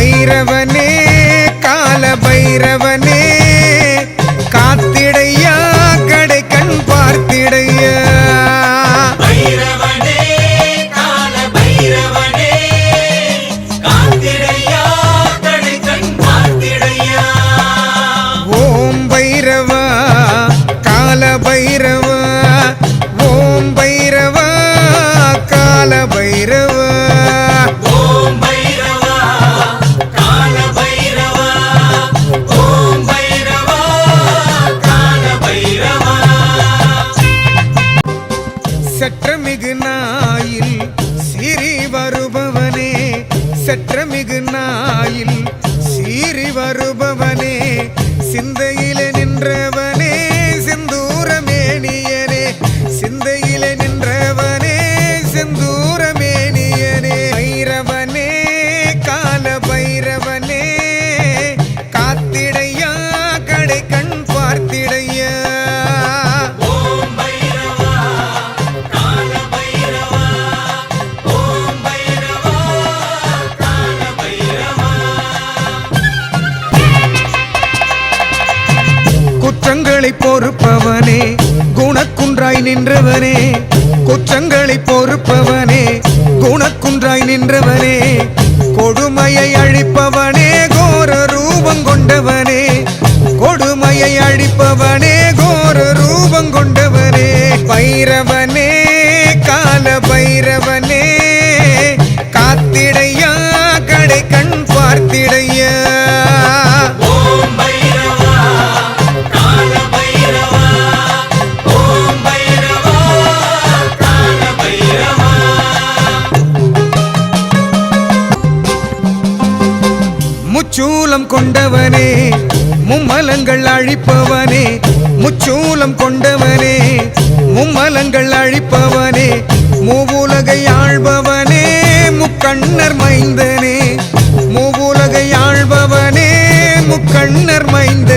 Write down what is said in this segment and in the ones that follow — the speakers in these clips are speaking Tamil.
பைரவனே சற்றமிகு குற்றங்களை பொறுப்பவனே குணக்குன்றாய் நின்றவனே குற்றங்களை பொறுப்பவனே குணக்குன்றாய் நின்றவனே கொடுமையை அழிப்பவனே கோர ரூபம் கொண்டவனே கொடுமையை அழிப்பவனே முச்சூலம் கொண்டவனே மும்மலங்கள் அழிப்பவனே முச்சூலம் கொண்டவனே மும்மலங்கள் அழிப்பவனே மூவுலகை ஆழ்பவனே முக்கண்ணர் மைந்தனே மூவுலகை ஆழ்பவனே முக்கண்ணர் மைந்த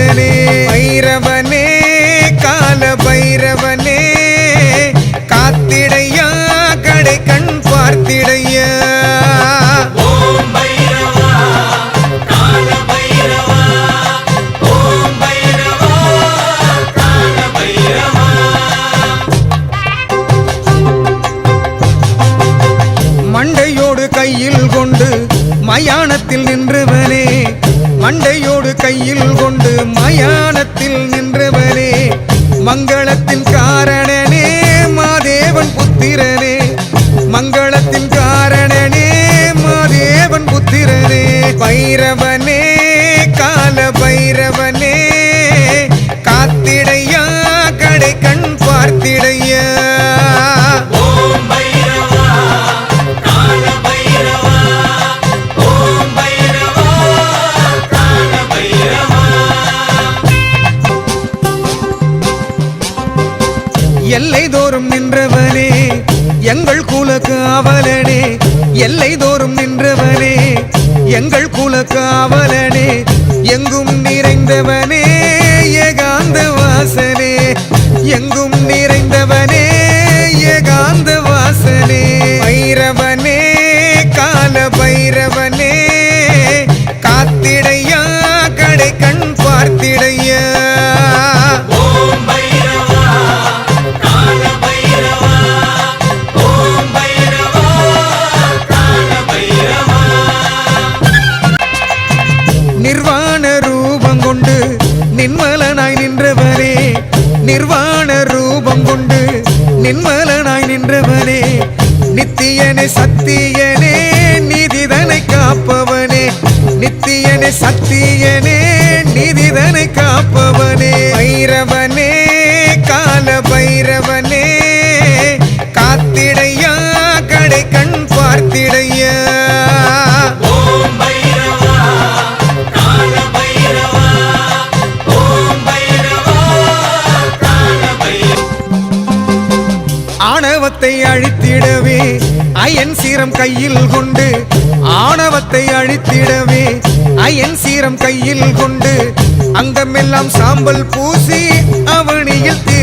எல்லை தோறும் நின்றவனே எங்கள் குல காவலனே எல்லை தோறும் நின்றவனே எங்கள் குல காவலனே எங்கும் நிறைந்தவனே ஏகாந்த வாசனே. எங்கும் நிறைந்தவனே ஏகாந்த வாசனே. வைரவ நிர்வாண ரூபம் கொண்டு நின்மலனாய் நின்றவனே நித்தியனே சத்தியனே நிதிதனை காப்பவனே நித்தியனே சத்தியனே நிதிதனை காப்பவனே. பைரவனே ஆணவத்தை அழித்திடவே அயன் சீரம் கையில் கொண்டு ஆணவத்தை அழித்திடவே அயன் சீரம் கையில் கொண்டு அங்கமெல்லாம் சாம்பல் பூசி அவனியில் தீ